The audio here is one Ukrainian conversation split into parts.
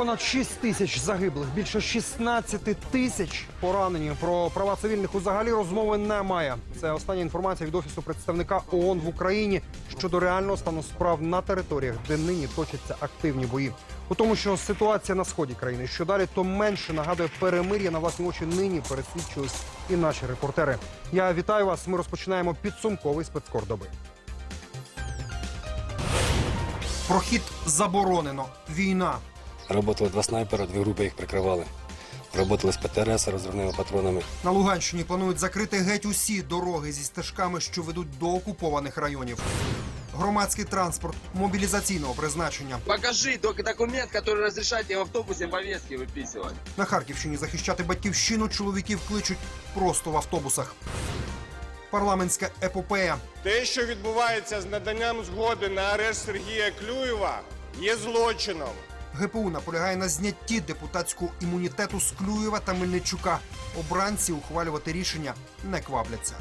Понад 6 тисяч загиблих, більше 16 тисяч поранені. Про права цивільних взагалі розмови немає. Це остання інформація від офісу представника ООН в Україні щодо реального стану справ на територіях, де нині точаться активні бої. У тому, що ситуація на сході країни, що далі, то менше нагадує перемир'я на власні очі нині пересвідчились і наші репортери. Я вітаю вас. Ми розпочинаємо підсумковий спецкор доби. Прохід заборонено. Війна. Работало два снайпера, дві групи їх прикривали. Работали з ПТРС розривними патронами. На Луганщині планують закрити геть усі дороги зі стежками, що ведуть до окупованих районів. Громадський транспорт мобілізаційного призначення Покажи только документ, который разрешает тебе в автобусе повестки выписывать. на Харківщині захищати батьківщину чоловіків кличуть просто в автобусах. Парламентська епопея. Те, що відбувається з наданням згоди на арешт Сергія Клюєва, є злочином. ГПУ наполягає на знятті депутатського імунітету з Клюєва та Мельничука. Обранці ухвалювати рішення не квабляться.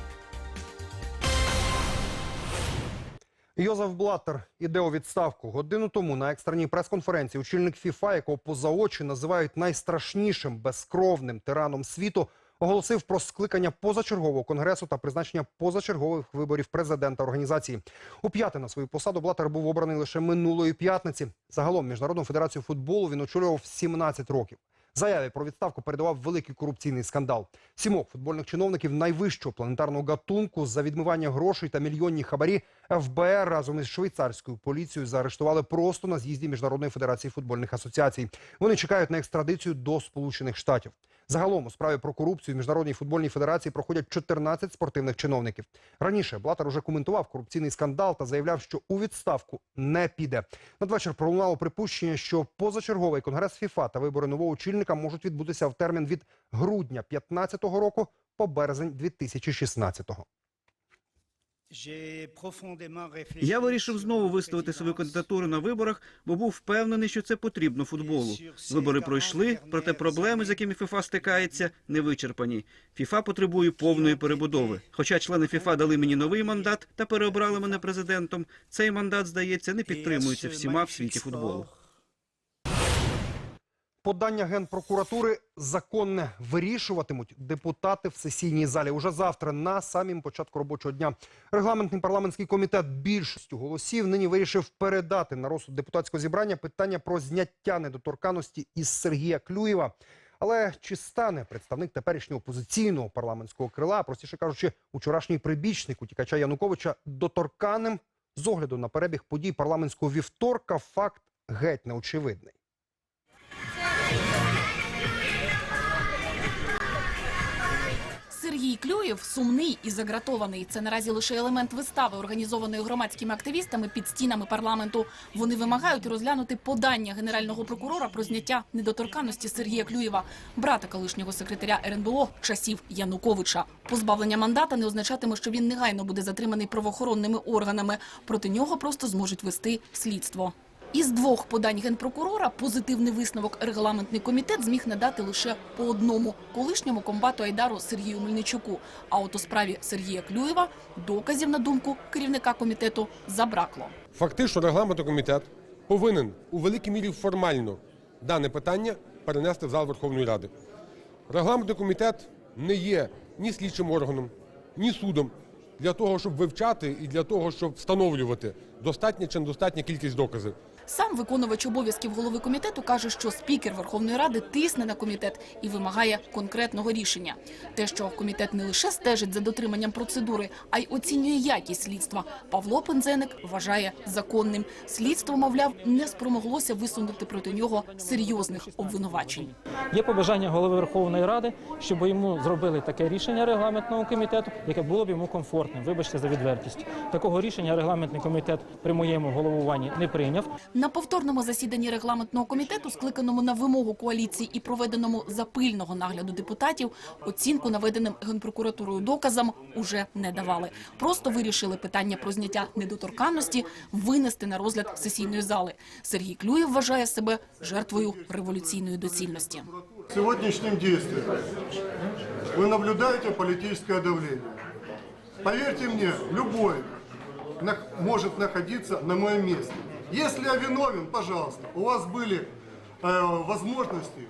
Йозеф Блаттер іде у відставку. Годину тому на екстреній прес-конференції очільник ФІФА, якого поза очі називають найстрашнішим безкровним тираном світу, оголосив про скликання позачергового конгресу та призначення позачергових виборів президента організації. У п'яте на свою посаду Блаттер був обраний лише минулої п'ятниці. Загалом міжнародну федерацію футболу він очолював 17 років. Заяві про відставку передавав великий корупційний скандал. Сімох футбольних чиновників найвищого планетарного гатунку за відмивання грошей та мільйонні хабарі ФБР разом із швейцарською поліцією заарештували просто на з'їзді Міжнародної федерації футбольних асоціацій. Вони чекають на екстрадицію до Сполучених Штатів. Загалом у справі про корупцію в Міжнародній футбольній федерації проходять 14 спортивних чиновників. Раніше Блатер уже коментував корупційний скандал та заявляв, що у відставку не піде. Надвечір пролунало припущення, що позачерговий конгрес ФІФА та вибори нового очільника можуть відбутися в термін від грудня 2015 року по березень 2016-го. Я вирішив знову виставити свою кандидатуру на виборах, бо був впевнений, що це потрібно футболу. Вибори пройшли, проте проблеми, з якими ФІФА стикається, не вичерпані. ФІФА потребує повної перебудови. Хоча члени ФІФА дали мені новий мандат та переобрали мене президентом, цей мандат, здається, не підтримується всіма в світі футболу. Подання генпрокуратури законне вирішуватимуть депутати в сесійній залі уже завтра на самім початку робочого дня. Регламентний парламентський комітет більшістю голосів нині вирішив передати на розсуд депутатського зібрання питання про зняття недоторканості із Сергія Клюєва. Але чи стане представник теперішнього опозиційного парламентського крила, простіше кажучи, учорашній прибічник утікача Януковича доторканим з огляду на перебіг подій парламентського вівторка, факт геть неочевидний. Сергій Клюєв сумний і загратований. Це наразі лише елемент вистави, організованої громадськими активістами під стінами парламенту. Вони вимагають розглянути подання генерального прокурора про зняття недоторканності Сергія Клюєва, брата колишнього секретаря РНБО часів Януковича. Позбавлення мандата не означатиме, що він негайно буде затриманий правоохоронними органами. Проти нього просто зможуть вести слідство. Із двох подань генпрокурора позитивний висновок регламентний комітет зміг надати лише по одному колишньому комбату Айдару Сергію Мельничуку. А от у справі Сергія Клюєва доказів, на думку керівника комітету, забракло. Фактично, регламентний комітет повинен у великій мірі формально дане питання перенести в зал Верховної Ради. Регламентний комітет не є ні слідчим органом, ні судом для того, щоб вивчати і для того, щоб встановлювати достатня чи недостатня кількість доказів. Сам виконувач обов'язків голови комітету каже, що спікер Верховної Ради тисне на комітет і вимагає конкретного рішення. Те, що комітет не лише стежить за дотриманням процедури, а й оцінює якість слідства. Павло Пензеник вважає законним. Слідство, мовляв, не спромоглося висунути проти нього серйозних обвинувачень. Є побажання голови Верховної Ради, щоб йому зробили таке рішення регламентного комітету, яке було б йому комфортним. Вибачте за відвертість. Такого рішення регламентний комітет при моєму головуванні не прийняв. На повторному засіданні регламентного комітету, скликаному на вимогу коаліції і проведеному за пильного нагляду депутатів, оцінку наведеним генпрокуратурою доказам уже не давали. Просто вирішили питання про зняття недоторканності винести на розгляд сесійної зали. Сергій Клюєв вважає себе жертвою революційної доцільності. сегодняшним действием вы наблюдаете политическое давление. Поверьте мне, любой может находиться на моем месте. Если я виновен, пожалуйста, у вас были э, возможности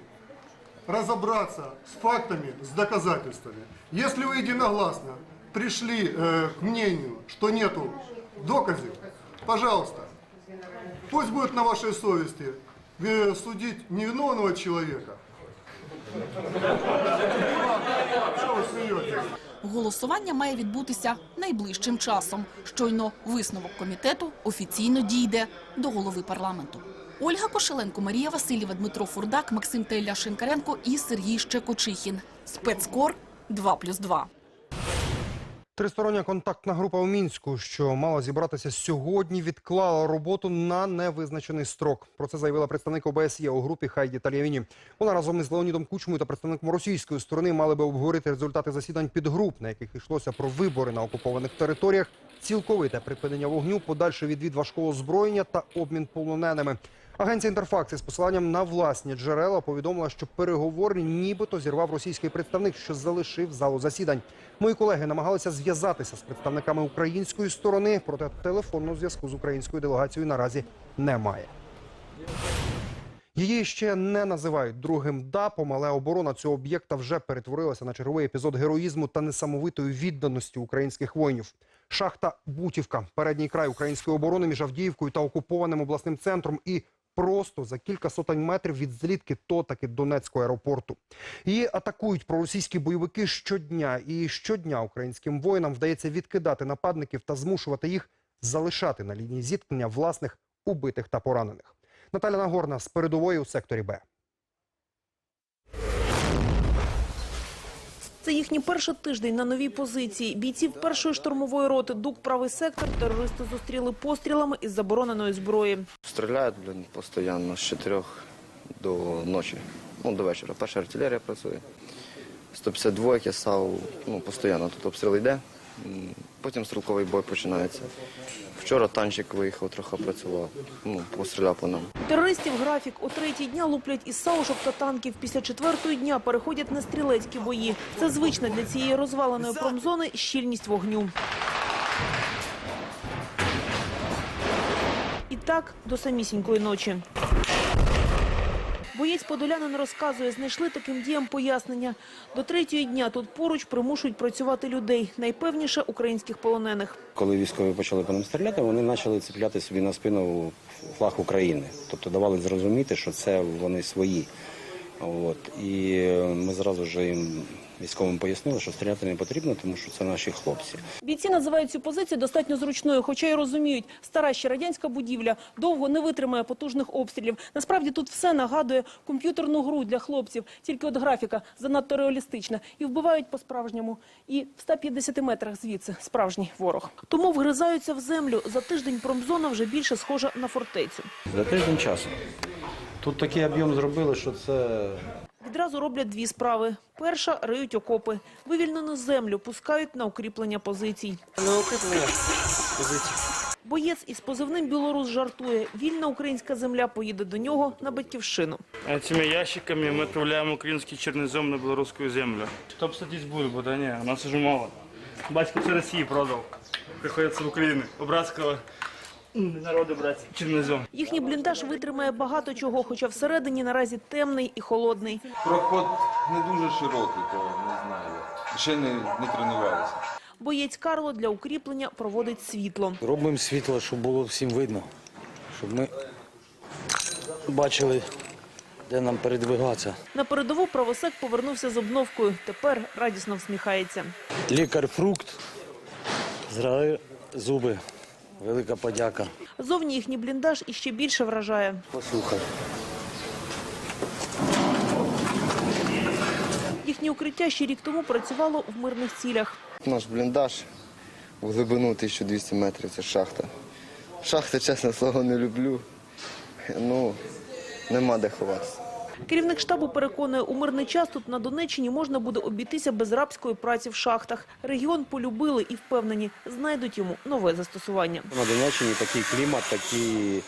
разобраться с фактами, с доказательствами. Если вы единогласно пришли э, к мнению, что нету доказов, пожалуйста, пусть будет на вашей совести э, судить невиновного человека. Что вы смеетесь? Голосування має відбутися найближчим часом. Щойно висновок комітету офіційно дійде до голови парламенту. Ольга Кошеленко, Марія Васильєва, Дмитро Фурдак, Максим Теля Шинкаренко і Сергій Щекочихін. Спецкор 2+,2. Тристороння контактна група у Мінську, що мала зібратися сьогодні, відклала роботу на невизначений строк. Про це заявила представник ОБСЄ у групі Хайді Тальявіні. Вона разом із Леонідом Кучмою та представником російської сторони мали би обговорити результати засідань підгруп, на яких йшлося про вибори на окупованих територіях, цілковите припинення вогню, подальший відвід важкого озброєння та обмін полоненими. Агенція Інтерфакс із посиланням на власні джерела повідомила, що переговори нібито зірвав російський представник, що залишив залу засідань. Мої колеги намагалися зв'язатися з представниками української сторони, проте телефонного зв'язку з українською делегацією наразі немає. Її ще не називають другим ДАПом, але оборона цього об'єкта вже перетворилася на черговий епізод героїзму та несамовитої відданості українських воїнів. Шахта Бутівка, передній край української оборони між Авдіївкою та окупованим обласним центром і просто за кілька сотень метрів від злітки то таки Донецького аеропорту. Її атакують проросійські бойовики щодня, і щодня українським воїнам вдається відкидати нападників та змушувати їх залишати на лінії зіткнення власних убитих та поранених. Наталя Нагорна з передової у секторі Б. Це їхній перший тиждень на новій позиції. Бійців першої штурмової роти «Дук правий сектор» терористи зустріли пострілами із забороненої зброї. Стріляють, блін, постійно з 4 до ночі, ну, до вечора. Перша артилерія працює. 152 САУ, ну, постійно тут обстріл йде, потім стрілковий бой починається. Вчора танчик виїхав, трохи працював, ну, постріляв по нам. Терористів графік у третій дня луплять із саушок та танків. Після четвертої дня переходять на стрілецькі бої. Це звична для цієї розваленої промзони щільність вогню. І так до самісінької ночі. Боєць Подолянин розказує, знайшли таким діям пояснення. До третього дня тут поруч примушують працювати людей, найпевніше українських полонених. Коли військові почали по нам стріляти, вони почали цепляти собі на спину флаг України. Тобто давали зрозуміти, що це вони свої. От. І е, ми зразу ж їм військовим пояснили, що стріляти не потрібно, тому що це наші хлопці. Бійці називають цю позицію достатньо зручною, хоча й розуміють, стара ще радянська будівля довго не витримає потужних обстрілів. Насправді тут все нагадує комп'ютерну гру для хлопців, тільки от графіка занадто реалістична. І вбивають по-справжньому. І в 150 метрах звідси справжній ворог. Тому вгризаються в землю. За тиждень промзона вже більше схожа на фортецю. За тиждень часу. Тут такий об'єм зробили, що це Відразу роблять дві справи. Перша – риють окопи. Вивільнену землю пускають на укріплення позицій. На укріплення позицій. Боєць із позивним «Білорус» жартує. Вільна українська земля поїде до нього на батьківщину. Этими ящиками мы отправляем украинский чернозем на белорусскую землю. Чтоб садись бульбу, да не, у нас уже мало. Батько все России продал. Приходится в Украину. У братского м, народа брать чернозем. Їхній бліндаж витримає багато чого, хоча всередині наразі темний і холодний. Проход не дуже широкий, то не знаю. Ще не, не тренувалися. Боєць Карло для укріплення проводить світло. робимо світло, щоб було всім видно, щоб ми бачили, де нам передвигатися. На передову правосек повернувся з обновкою. Тепер радісно всміхається. Лікар фрукт, зрали зуби. Велика подяка. Зовні їхній бліндаж іще більше вражає. Послухай. Їхнє укриття ще рік тому працювало в мирних цілях. Наш бліндаж в глибину 1200 метрів, це шахта. Шахти, чесне слово, не люблю. Ну, нема де ховатися. Керівник штабу переконує, у мирний час тут на Донеччині можна буде обійтися без рабської праці в шахтах. Регіон полюбили і впевнені, знайдуть йому нове застосування. На Донеччині такий клімат, такий е,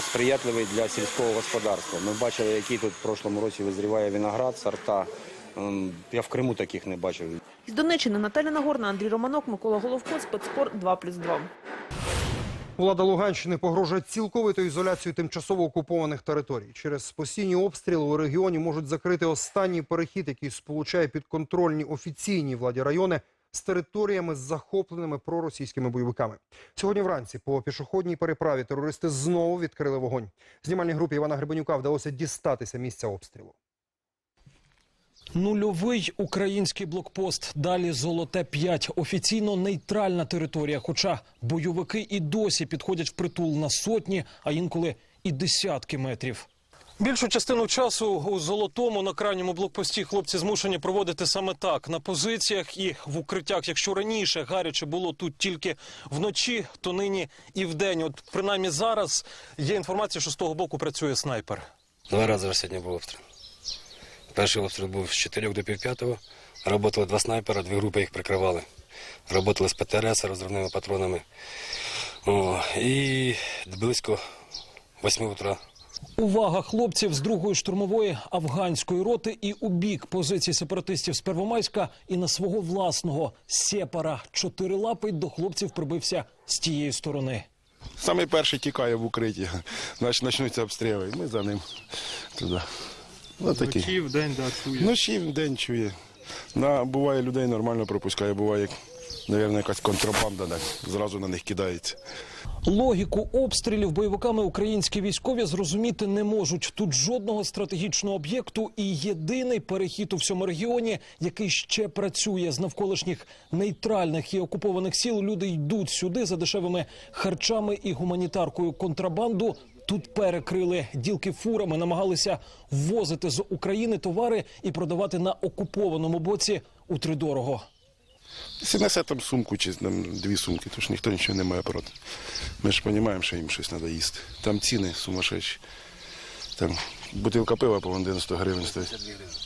сприятливий для сільського господарства. Ми бачили, який тут в прошлому році визріває виноград, сорта. Ем, Я в Криму таких не бачив. З Донеччини Наталя Нагорна, Андрій Романок, Микола Головко, спецкор 2+,2. Влада Луганщини погрожує цілковитою ізоляцією тимчасово окупованих територій. Через постійні обстріли у регіоні можуть закрити останній перехід, який сполучає підконтрольні офіційній владі райони з територіями, захопленими проросійськими бойовиками. Сьогодні вранці по пішохідній переправі терористи знову відкрили вогонь. Знімальній групі Івана Гребенюка вдалося дістатися місця обстрілу. Нульовий український блокпост. Далі золоте 5 Офіційно нейтральна територія. Хоча бойовики і досі підходять в притул на сотні, а інколи і десятки метрів. Більшу частину часу у золотому на крайньому блокпості хлопці змушені проводити саме так на позиціях і в укриттях. Якщо раніше гаряче було тут тільки вночі, то нині і вдень. От принаймні зараз є інформація, що з того боку працює снайпер. Два рази сьогодні був обстріл. Перший обстріл був з 4 до півп'ятого. Работали два снайпера, дві групи їх прикривали. Работали з ПТРС розривними патронами. О, і близько 8 утра Увага хлопців з другої штурмової афганської роти і у бік позицій сепаратистів з Первомайська і на свого власного сепара. Чотирилапий до хлопців прибився з тієї сторони. Саме перший тікає в укритті, значить почнуться обстріли. і Ми за ним туди. Ну, такі. Вночі, в день, да, чує. Вночі в день чує. На, буває людей нормально пропускає, буває, мабуть, якась контрабанда, так, зразу на них кидається. Логіку обстрілів бойовиками українські військові зрозуміти не можуть. Тут жодного стратегічного об'єкту і єдиний перехід у всьому регіоні, який ще працює з навколишніх нейтральних і окупованих сіл. Люди йдуть сюди за дешевими харчами і гуманітаркою. Контрабанду тут перекрили ділки фурами, намагалися ввозити з України товари і продавати на окупованому боці утридорого. Якщо несе там сумку чи там, дві сумки, то ж ніхто нічого не має проти. Ми ж розуміємо, що їм щось треба їсти. Там ціни сумасшедші. Там бутилка пива по 90 гривень стоїть.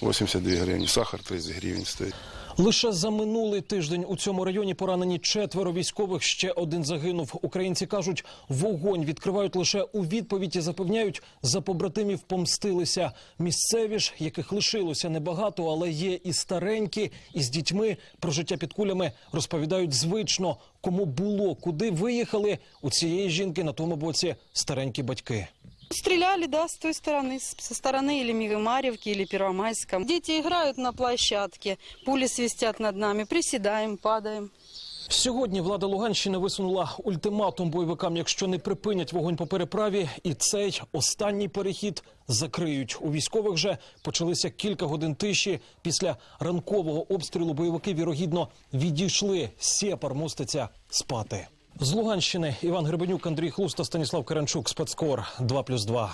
82 гривні, сахар 30 гривень стоїть. Лише за минулий тиждень у цьому районі поранені четверо військових. Ще один загинув. Українці кажуть, вогонь відкривають лише у відповідь і запевняють, за побратимів помстилися. Місцеві ж, яких лишилося небагато, але є і старенькі, і з дітьми про життя під кулями розповідають звично. Кому було, куди виїхали у цієї жінки на тому боці старенькі батьки. Стреляли, да, с той стороны, со стороны или Мигомаревки, или Первомайска. Дети играют на площадке, пули свистят над нами, приседаем, падаем. Сьогодні влада Луганщини висунула ультиматум бойовикам. Якщо не припинять вогонь по переправі, і цей останній перехід закриють. У військових же почалися кілька годин тиші. Після ранкового обстрілу бойовики вірогідно відійшли. Сєпар моститься спати. З Луганщини Іван Гребенюк, Андрій Хлуста, Станіслав Каранчук, спецкор 2+,2.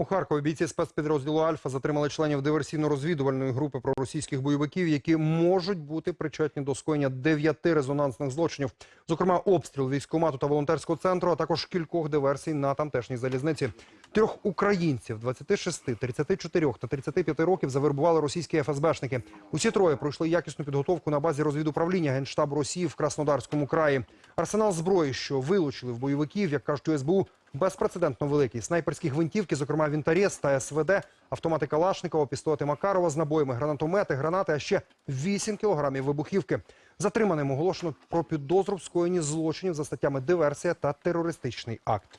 У Харкові бійці спецпідрозділу Альфа затримали членів диверсійно-розвідувальної групи проросійських бойовиків, які можуть бути причетні до скоєння дев'яти резонансних злочинів, зокрема обстріл військкомату та волонтерського центру, а також кількох диверсій на тамтешній залізниці. Трьох українців 26, 34 та 35 років завербували російські ФСБшники. Усі троє пройшли якісну підготовку на базі розвідуправління Генштабу Росії в Краснодарському краї. Арсенал зброї, що вилучили в бойовиків, як кажуть СБУ, безпрецедентно великий. Снайперські гвинтівки, зокрема Вінтарєс та СВД, автомати Калашникова, пістолети Макарова з набоями, гранатомети, гранати, а ще 8 кілограмів вибухівки. Затриманим оголошено про підозру в скоєнні злочинів за статтями диверсія та терористичний акт.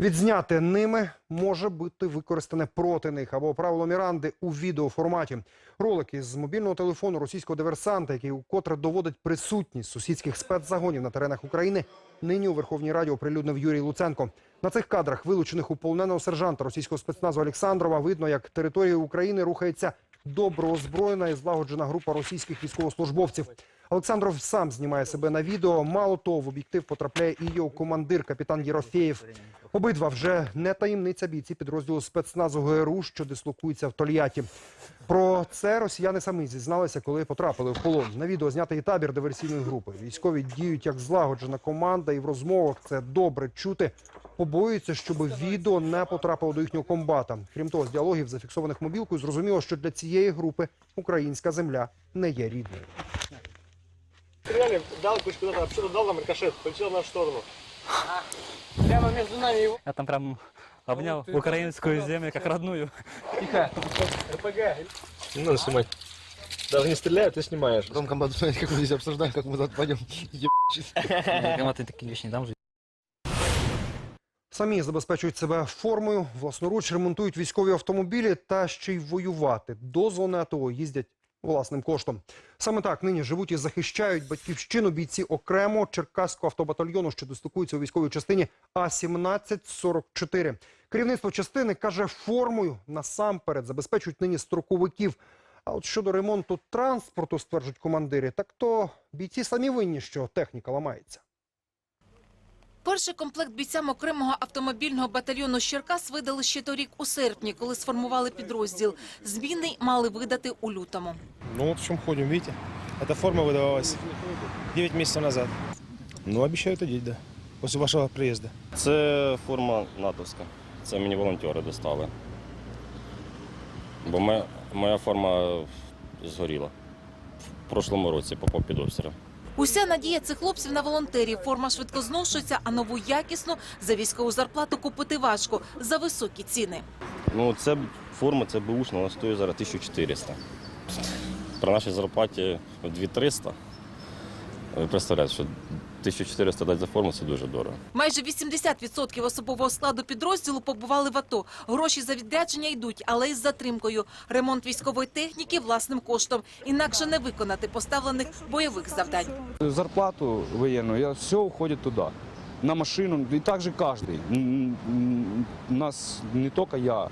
Відзняти ними може бути використане проти них або правило Міранди у відеоформаті. Ролик із мобільного телефону російського диверсанта, який укотре доводить присутність сусідських спецзагонів на теренах України, нині у Верховній Раді оприлюднив Юрій Луценко. На цих кадрах, вилучених у полоненого сержанта російського спецназу Олександрова, видно, як територією України рухається добро озброєна і злагоджена група російських військовослужбовців. Олександров сам знімає себе на відео. Мало того, в об'єктив потрапляє і його командир, капітан Єрофєєв. Обидва вже не таємниця бійці підрозділу спецназу ГРУ, що дислокується в Тольятті. Про це росіяни самі зізналися, коли потрапили в полон. На відео знятий табір диверсійної групи. Військові діють як злагоджена команда, і в розмовах це добре чути. Побоюються, щоб відео не потрапило до їхнього комбата. Крім того, з діалогів, зафіксованих мобілкою, зрозуміло, що для цієї групи українська земля не є рідною. Стреляли, дал ключ куда-то, вообще дал нам рикошет, полетел в нашу сторону. Прямо между нами его. Я там прям обнял украинскую землю как родную. Тихо. РПГ. Не надо снимать. Даже не стреляют, ты снимаешь. Потом комбат смотрит, как мы здесь обсуждаем, как мы туда пойдем. Комати такі вічні дам Самі забезпечують себе формою, власноруч ремонтують військові автомобілі та ще й воювати. До зони АТО їздять власним коштом. Саме так нині живуть і захищають батьківщину бійці окремо Черкаського автобатальйону, що дислокуються у військовій частині А-1744. Керівництво частини каже, формою насамперед забезпечують нині строковиків. А от щодо ремонту транспорту, стверджують командири, так то бійці самі винні, що техніка ламається. Перший комплект бійцям окремого автомобільного батальйону з Черкас видали ще торік у серпні, коли сформували підрозділ. Зміни мали видати у лютому. Ну вот в чем ходим, видите? Эта форма выдавалась 9 месяцев назад. Ну, обещают одеть, да. После вашего приезда. Це форма натовська. Це мені волонтери достали. Бо моя, моя форма згоріла в прошлому році попав під обстріл. Уся надія цих хлопців на волонтерів. Форма швидко зношується, а нову якісну за військову зарплату купити важко за високі ціни. Ну, це форма, це бушна, вона стоїть зараз 1400. При нашій зарплаті 2300. Ви представляєте, що 1400 дати за форму це дуже дорого. Майже 80% особового складу підрозділу побували в АТО. Гроші за відрядження йдуть, але із затримкою. Ремонт військової техніки власним коштом. Інакше не виконати поставлених бойових завдань. зарплату военную, я все уходит туда. На машину, и так же У нас не только я,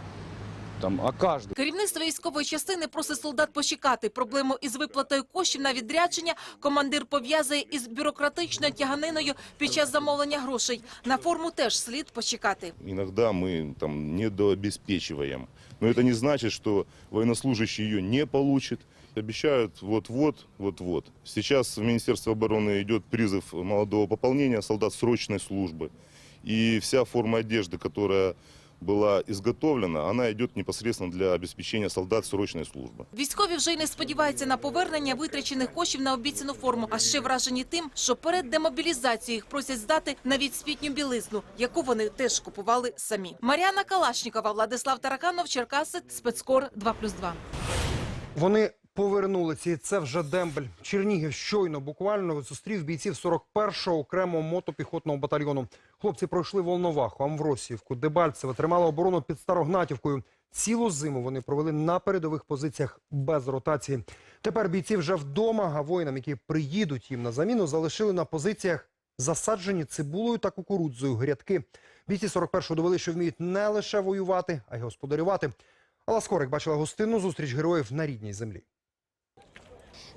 там, а каждый. Керівництво військової частини просить солдат почекати. Проблему із виплатою коштів на відрядження командир пов'язує із бюрократичною тяганиною під час замовлення грошей. На форму теж слід почекати. Иногда мы там недообеспечиваем. Но это не значит, что военнослужащий ее не получит. Обещают вот-вот, вот-вот. Сейчас в Министерство обороны идет призыв молодого пополнения солдат срочной службы. И вся форма одежды, которая была изготовлена, она идет непосредственно для обеспечения солдат срочной службы. Військові вже й не сподіваються на повернення витрачених коштів на обіцяну форму, а ще вражені тим, що перед демобілізацією їх просять здати навіть спітню білизну, яку вони теж купували самі. Мар'яна Калашнікова, Владислав Тараканов, Черкаси, спецкор 2+,2. Вони повернулися, і це вже дембель. Чернігів щойно буквально зустрів бійців 41-го окремого мотопіхотного батальйону. Хлопці пройшли Волноваху, Амвросіївку, Дебальцеве, тримали оборону під Старогнатівкою. Цілу зиму вони провели на передових позиціях без ротації. Тепер бійці вже вдома, а воїнам, які приїдуть їм на заміну, залишили на позиціях засаджені цибулею та кукурудзою грядки. Бійці 41-го довели, що вміють не лише воювати, а й господарювати. Алла Скорик бачила гостинну зустріч героїв на рідній землі.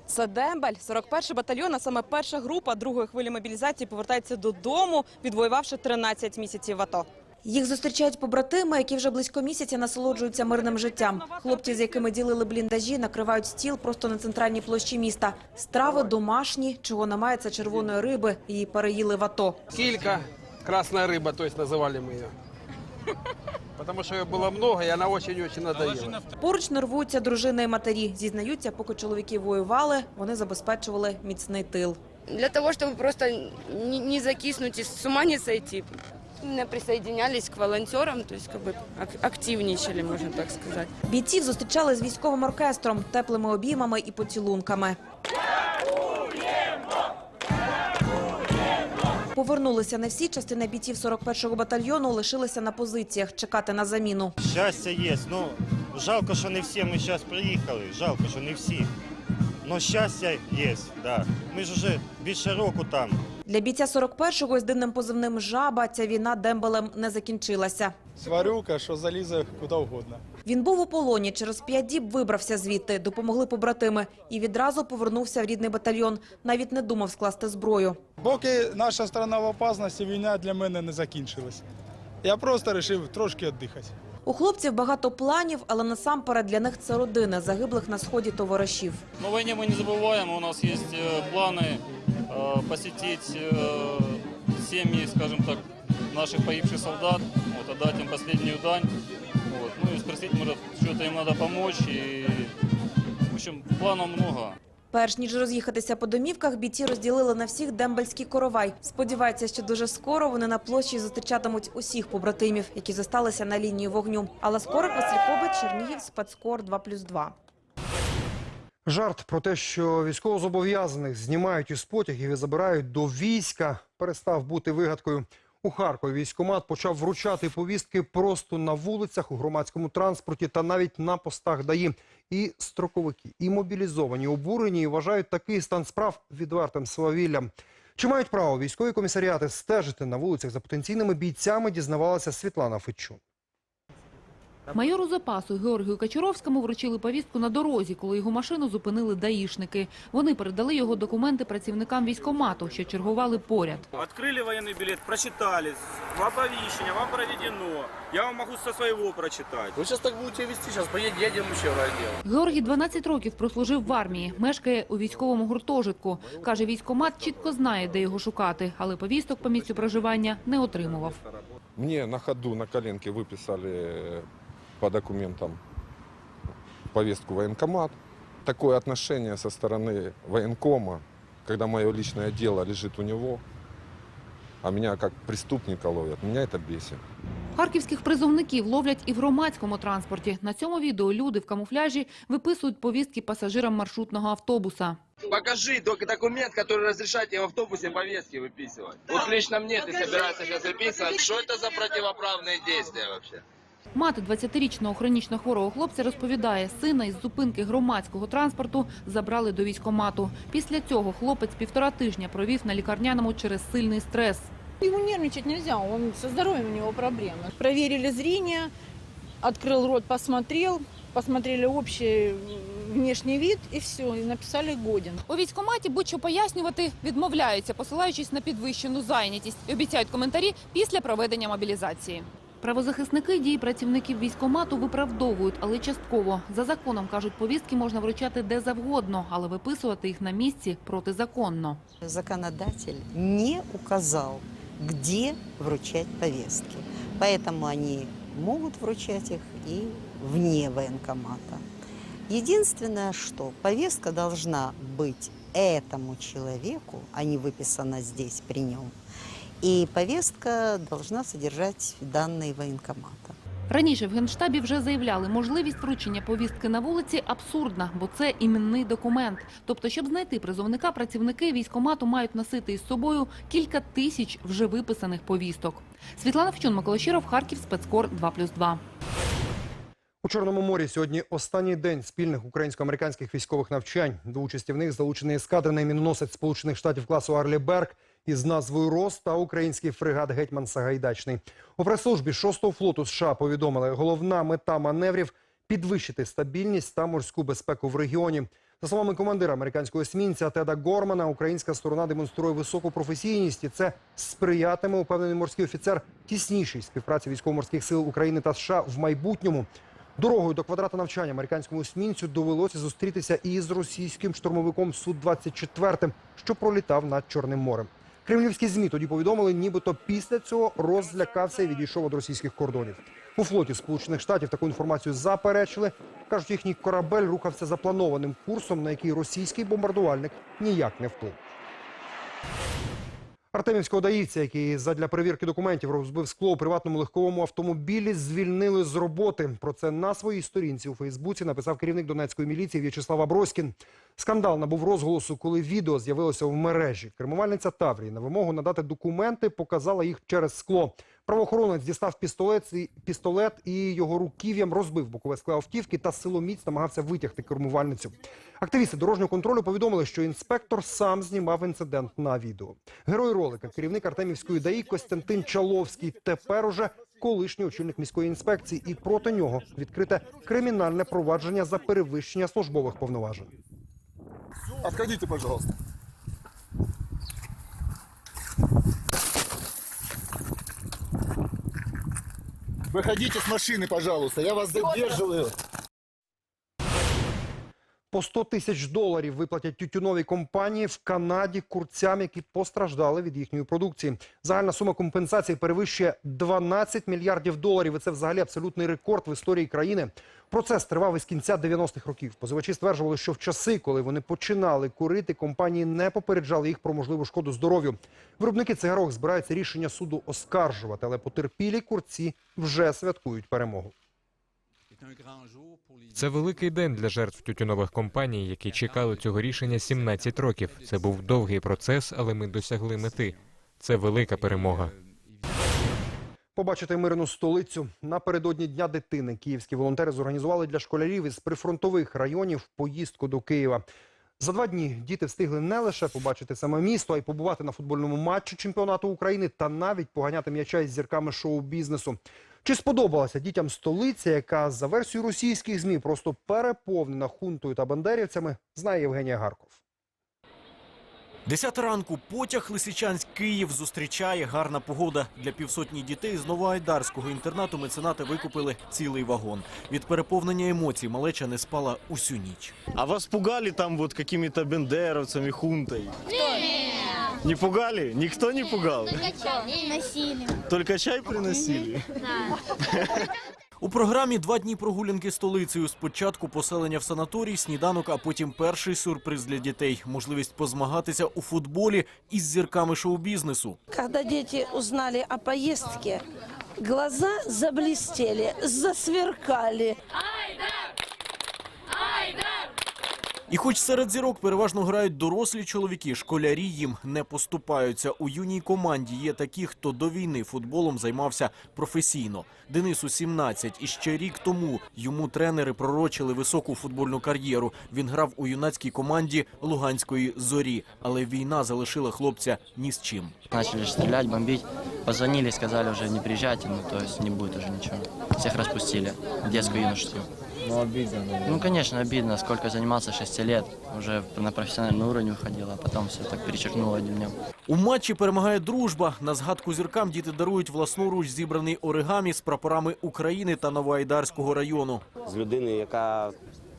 Це Дембель, 41-й батальйон, а саме перша група другої хвилі мобілізації повертається додому, відвоювавши 13 місяців в АТО. Їх зустрічають побратими, які вже близько місяця насолоджуються мирним життям. Хлопці, з якими ділили бліндажі, накривають стіл просто на центральній площі міста. Страви домашні, чого немає, це червоної риби. Її переїли в АТО. Килька, красная рыба, то есть называли мы ее. Потому что ее было много, и она очень-очень надоела. Поруч нервуються дружини і матері. Зізнаються, поки чоловіки воювали, вони забезпечували міцний тил. Для того, чтобы просто не, не закиснуть и с ума не сойти. Именно присоединялись к волонтерам, то есть как бы ак- активничали, можно так сказать. Бійців зустрічали з військовим оркестром, теплими обіймами і поцілунками. Повернулися не всі. Частина бійців 41-го батальйону лишилися на позиціях чекати на заміну. Щастя є. Ну, жалко, що не всі ми зараз приїхали. Жалко, що не всі. Ну, щастя є, да. Ми ж уже більше року там. Для бійця 41-го із дивним позивним «Жаба» ця війна дембелем не закінчилася. Сварюка, що залізе куди угодно. Він був у полоні, через п'ять діб вибрався звідти, допомогли побратими і відразу повернувся в рідний батальйон. Навіть не думав скласти зброю. Поки наша страна в опасності, війна для мене не закінчилась. Я просто вирішив трошки віддихати. У хлопців багато планів, але насамперед для них це родини загиблих на сході товаришів. На войне мы не забываем, у нас есть э, планы э, посетить э, семьи, скажем так, наших погибших солдат, вот, отдать им последнюю дань, вот, ну и спросить, может, что-то им надо помочь, и, в общем, планов много. Перш ніж роз'їхатися по домівках, бійці розділили на всіх дембельський коровай. Сподіваються, що дуже скоро вони на площі зустрічатимуть усіх побратимів, які зосталися на лінії вогню. Алла Скорик, Василь Кобит, Чернігів, Спецкор 2+,2. Жарт про те, що військовозобов'язаних знімають із потягів і забирають до війська, перестав бути вигадкою. У Харкові військомат почав вручати повістки просто на вулицях, у громадському транспорті та навіть на постах ДАІ. І строковики, і мобілізовані, обурені і вважають такий стан справ відвертим свавіллям. Чи мають право військові комісаріати стежити на вулицях за потенційними бійцями, дізнавалася Світлана Федчун. Майору запасу Георгію Качуровському вручили повістку на дорозі, коли його машину зупинили даїшники. Вони передали його документи працівникам військкомату, що чергували поряд. Открыли военный билет, прочитали, в оповещение вам проведено. Я вам могу со своего прочитать. Вы сейчас так будете вести, сейчас поедем, едем еще в отдел. Георгій 12 років прослужив в армії, мешкає у військовому гуртожитку. Каже, військкомат чітко знає, де його шукати, але повісток по місцю проживання не отримував. Мне на ходу, на коленке выписали э, по документам повестку в военкомат. Такое отношение со стороны военкома, когда мое личное дело лежит у него, а меня как преступника ловят, меня это бесит. Харківських призовників ловлять і в громадському транспорті. На цьому відео люди в камуфляжі виписують повістки пасажирам маршрутного автобуса. Покажи только документ, который разрешает тебе в автобусе повестки выписывать. Вот лично мне ты собираешься сейчас выписывать. Что это за противоправные действия вообще? Мати 20-річного хронічно хворого хлопця розповідає, сина із зупинки громадського транспорту забрали до військкомату. Після цього хлопець півтора тижня провів на лікарняному через сильний стрес. Ему нервничать нельзя, он со здоровьем у него проблемы. Проверили зрение, открыл рот, посмотрел, посмотрели общий внешний вид и все, и написали годен. У військкоматі будь-що пояснювати відмовляються, посилаючись на підвищену зайнятість. І обіцяють коментарі після проведення мобілізації. Правозахисники дії працівників військкомату виправдовують, але частково. За законом, кажуть, повістки можна вручати де завгодно, але виписувати їх на місці протизаконно. Законодатель не указал, где вручать повестки. Поэтому они могут вручать их и вне военкомата. Единственное, что повестка должна быть этому человеку, а не выписана здесь при нем. И повестка должна содержать данные военкомата. Раніше в Генштабі вже заявляли, можливість вручення повістки на вулиці абсурдна, бо це іменний документ. Тобто, щоб знайти призовника, працівники військкомату мають носити із собою кілька тисяч вже виписаних повісток. Світлана Вчун, Микола Щиров, Харків, спецкор 2+,2. У Чорному морі сьогодні останній день спільних українсько-американських військових навчань. До участі в них залучений ескадрений міноносець Сполучених Штатів класу Арлі Берг із назвою «Рос» та український фрегат Гетьман Сагайдачний. У прес-службі 6-го флоту США повідомили, головна мета маневрів – підвищити стабільність та морську безпеку в регіоні. За словами командира американського есмінця Теда Гормана, українська сторона демонструє високу професійність, і це сприятиме, упевнений морський офіцер, тіснішій співпраці військово-морських сил України та США в майбутньому. Дорогою до квадрата навчання американському есмінцю довелося зустрітися і з російським штурмовиком Су-24, що пролітав над Чорним морем. Кремлівські ЗМІ тоді повідомили, нібито після цього розлякався і відійшов від російських кордонів. У флоті Сполучених Штатів таку інформацію заперечили. Кажуть, їхній корабель рухався запланованим курсом, на який російський бомбардувальник ніяк не вплив. Артемівського даївця, який задля перевірки документів розбив скло у приватному легковому автомобілі, звільнили з роботи. Про це на своїй сторінці у Фейсбуці написав керівник Донецької міліції В'ячеслав Аброськін. Скандал набув розголосу, коли відео з'явилося в мережі. Кермувальниця Таврії на вимогу надати документи показала їх через скло. Правоохоронець дістав пістолет, і- пістолет і його руків'ям розбив бокове скло автівки та силоміць намагався витягти кермувальницю. Активісти дорожнього контролю повідомили, що інспектор сам знімав інцидент на відео. Герой ролика, керівник Артемівської ДАІ Костянтин Чаловський, тепер уже колишній очільник міської інспекції, і проти нього відкрите кримінальне провадження за перевищення службових повноважень. Отходите, пожалуйста. Выходите с машины, пожалуйста. Я вас задерживаю. По 100 тисяч доларів виплатять тютюнові компанії в Канаді курцям, які постраждали від їхньої продукції. Загальна сума компенсації перевищує 12 мільярдів доларів. І це взагалі абсолютний рекорд в історії країни. Процес тривав із кінця 90-х років. Позивачі стверджували, що в часи, коли вони починали курити, компанії не попереджали їх про можливу шкоду здоров'ю. Виробники цигарок збираються рішення суду оскаржувати, але потерпілі курці вже святкують перемогу. Це великий день для жертв тютюнових компаній, які чекали цього рішення 17 років. Це був довгий процес, але ми досягли мети. Це велика перемога. Побачити мирну столицю напередодні дня дитини. Київські волонтери зорганізували для школярів із прифронтових районів поїздку до Києва. За два дні діти встигли не лише побачити саме місто, а й побувати на футбольному матчі чемпіонату України та навіть поганяти м'яча із зірками шоу-бізнесу. Чи сподобалася дітям столиця, яка за версією російських змі просто переповнена хунтою та бандерівцями, знає Євгенія Гарков. Десята ранку потяг Лисичанськ Київ зустрічає гарна погода. Для півсотні дітей з новоайдарського інтернату меценати викупили цілий вагон. Від переповнення емоцій малеча не спала усю ніч. А вас пугали там вот какими-то бендеровцами, хунтой? Не пугали? Никто не пугал? носили. Только чай приносили? У програмі два дні прогулянки столицею. Спочатку поселення в санаторій, сніданок, а потім перший сюрприз для дітей можливість позмагатися у футболі із зірками шоу-бізнесу. Коли діти узнали о поездке, глаза заблістіли, засверкали. І хоч серед зірок переважно грають дорослі чоловіки, школярі їм не поступаються. У юній команді є такі, хто до війни футболом займався професійно. Денису 17, і ще рік тому йому тренери пророчили високу футбольну кар'єру. Він грав у юнацькій команді Луганської зорі, але війна залишила хлопця ні з чим. Начали стрелять, бомбить. Позвонили, сказали уже не приезжайте, ну то есть не будет уже ничего. Всех распустили, детскую юношескую. Ну, обидно. Ну, конечно, обидно, сколько занимался 6 лет, уже на профессиональный уровень выходил, а потом все так перечеркнуло одним днем. У матчі перемагає дружба. На згадку зіркам діти дарують власноруч зібраний оригамі з прапорами України та Новоайдарського району. з людини, яка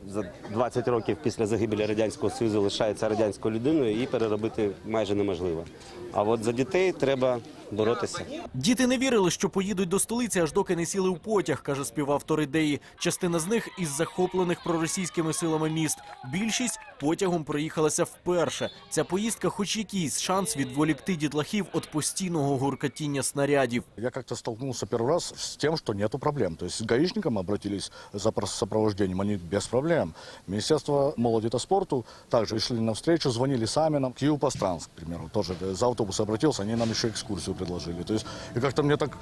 за 20 років після загибелі радянського союзу лишається радянською людиною, її переробити майже неможливо. А от за дітей треба боротися. Діти не вірили, що поїдуть до столиці, аж доки не сіли в потяг, каже співавтор ідеї. Частина з них із захоплених проросійськими силами міст. Більшість потягом проїхалася вперше. Ця поїздка, хоч якийсь шанс відволікти дітлахів від постійного гуркотіння снарядів. Я как-то столкнулся первый раз с тем, что нету проблем. То есть с гаишникам обратились за прос- сопровождением, они без проблем. Министерство молоди и спорту также шли навстречу, звонили сами нам. Киев Постранс, к примеру, тоже э, за автобус обратился, они нам еще экскурсию предложили. То есть и как-то мне так...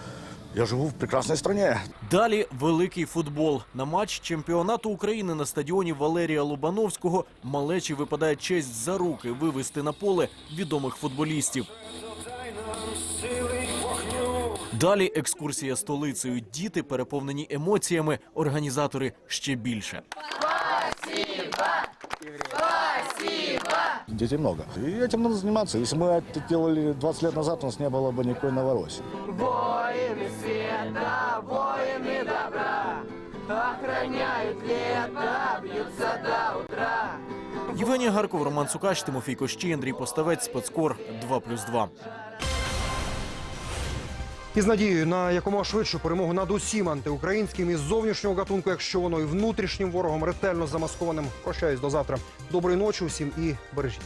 Я живу в прекрасной стране. Далі великий футбол. На матч чемпіонату України на стадіоні Валерія Лобановського малечі випадає честь за руки вивести на поле відомих футболістів. Далі екскурсія столицею. Діти переповнені емоціями, організатори ще більше. Детей много. И этим надо заниматься. Если мы это делали 20 лет назад, у нас не было бы никакой Новороссии. Воины света, воины добра, охраняют лето, бьются до утра. Євгенія Гарков, Роман Цукач, Тимофій Кощій, Андрій Поставець, спецкор 2+,2. Із надією на якомога швидшу перемогу над усім антиукраїнським із зовнішнього гатунку, якщо воно і внутрішнім ворогом ретельно замаскованим. Прощаюсь до завтра. Доброї ночі усім і бережіть.